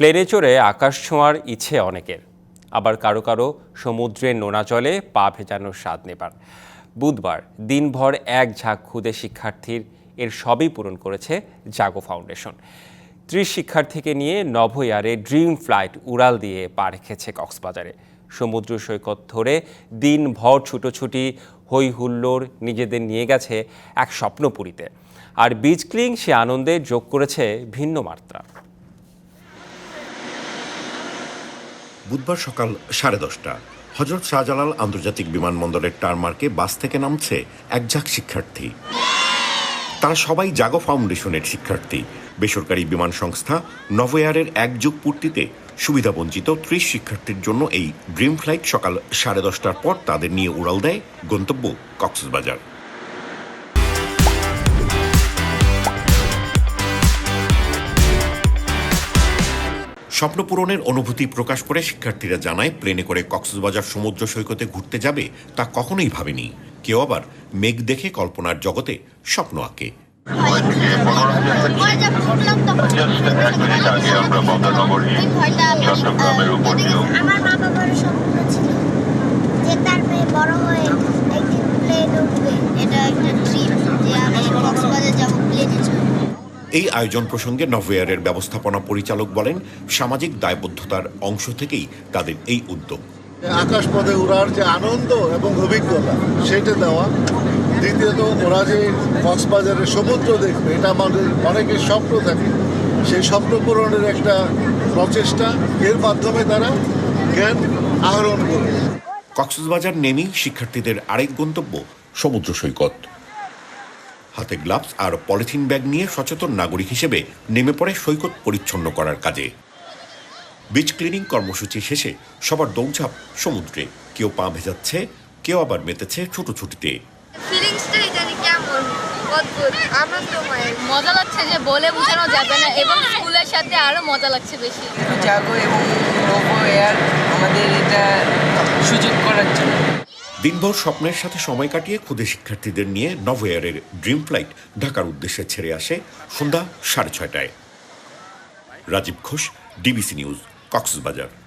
প্লেনে চড়ে আকাশ ছোঁয়ার ইচ্ছে অনেকের। আবার কারও কারও সমুদ্রের নোনা জলে পা ভেজানোর স্বাদ নেবার। বুধবার দিনভর এক ঝাঁক খুদে শিক্ষার্থীর, এর সবই পূরণ করেছে জাগো ফাউন্ডেশন। ত্রিশ শিক্ষার্থীকে নিয়ে নভোয়ারে ড্রিম ফ্লাইট উড়াল দিয়ে পা রেখেছে কক্সবাজারে। সমুদ্র সৈকত ধরে দিনভর ছুটোছুটি হই হুল্লোড় নিজেদের নিয়ে গেছে এক স্বপ্নপুরীতে। আর বিচ ক্লিং সে আনন্দে যোগ করেছে ভিন্ন মাত্রা। বুধবার সকাল সাড়ে দশটা, হজরত শাহজালাল আন্তর্জাতিক বিমানবন্দরের টারমার্কে বাস থেকে নামছে এক ঝাঁক শিক্ষার্থী। তারা সবাই জাগো ফাউন্ডেশনের শিক্ষার্থী। বেসরকারি বিমান সংস্থা নভোয়ারের এক যুগ পূর্তিতে সুবিধাবঞ্চিত ত্রিশ শিক্ষার্থীর জন্য এই ড্রিম ফ্লাইট সকাল সাড়ে দশটার পর তাদের নিয়ে উড়াল দেয় গন্তব্য কক্সবাজার। স্বপ্ন পূরণের অনুভূতি প্রকাশ করে শিক্ষার্থীরা জানায়, প্লেনে করে কক্সবাজার সমুদ্র সৈকতে ঘুরতে যাবে তা কখনোই ভাবেনি। কেউ আবার মেঘ দেখে কল্পনার জগতে স্বপ্ন আঁকে। বড় হয়ে একদিন প্লেন উঠবে এটা একটা ড্রিম যে আমি কক্সবাজার যাব প্লেনে চড়ে এই আয়োজন প্রসঙ্গে নভোয়ারের ব্যবস্থাপনা পরিচালক বলেন সামাজিক দায়বদ্ধতার অংশ থেকেই তাদের এই উদ্যোগ। আকাশপথে উড়ার যে আনন্দ এবং অভিজ্ঞতা সেটা দেওয়া। দ্বিতীয়ত ওরা যে কক্সবাজারের সমুদ্র দেখবে এটা আমাদের অনেকের স্বপ্ন থাকে। সেই স্বপ্ন পূরণের একটা প্রচেষ্টা এর মাধ্যমে তারা জ্ঞান আহরণ করবে। কক্সবাজার নেমেই শিক্ষার্থীদের আরেক গন্তব্য সমুদ্র সৈকত। হাতে গ্লাভস আর পলিথিন ব্যাগ নিয়ে সচেতন নাগরিক হিসেবে নেমে পড়ে সৈকত পরিচ্ছন্ন করার কাজে। বিচ ক্লিনিং কর্মসূচি শেষে সবার দৌড়ঝাঁপ সমুদ্রে। কেউ পা ভেজাচ্ছে কেউ আবার মেতেছে ছোটছুটিতে মজা লাগছে যে বলে বোঝানো যাবে না এবং স্কুলের সাথে আরও মজা লাগছে বেশি। জাগো এবং এয়ার আমাদের এটা সুযোগ করার জন্য। দিনভর স্বপ্নের সাথে সময় কাটিয়ে ক্ষুদে শিক্ষার্থীদের নিয়ে নভোয়ারের ড্রিম ফ্লাইট ঢাকার উদ্দেশ্যে ছেড়ে আসে সন্ধ্যা সাড়ে ছয়টায়। Rajib Ghosh, DBC news, Cox's Bazar.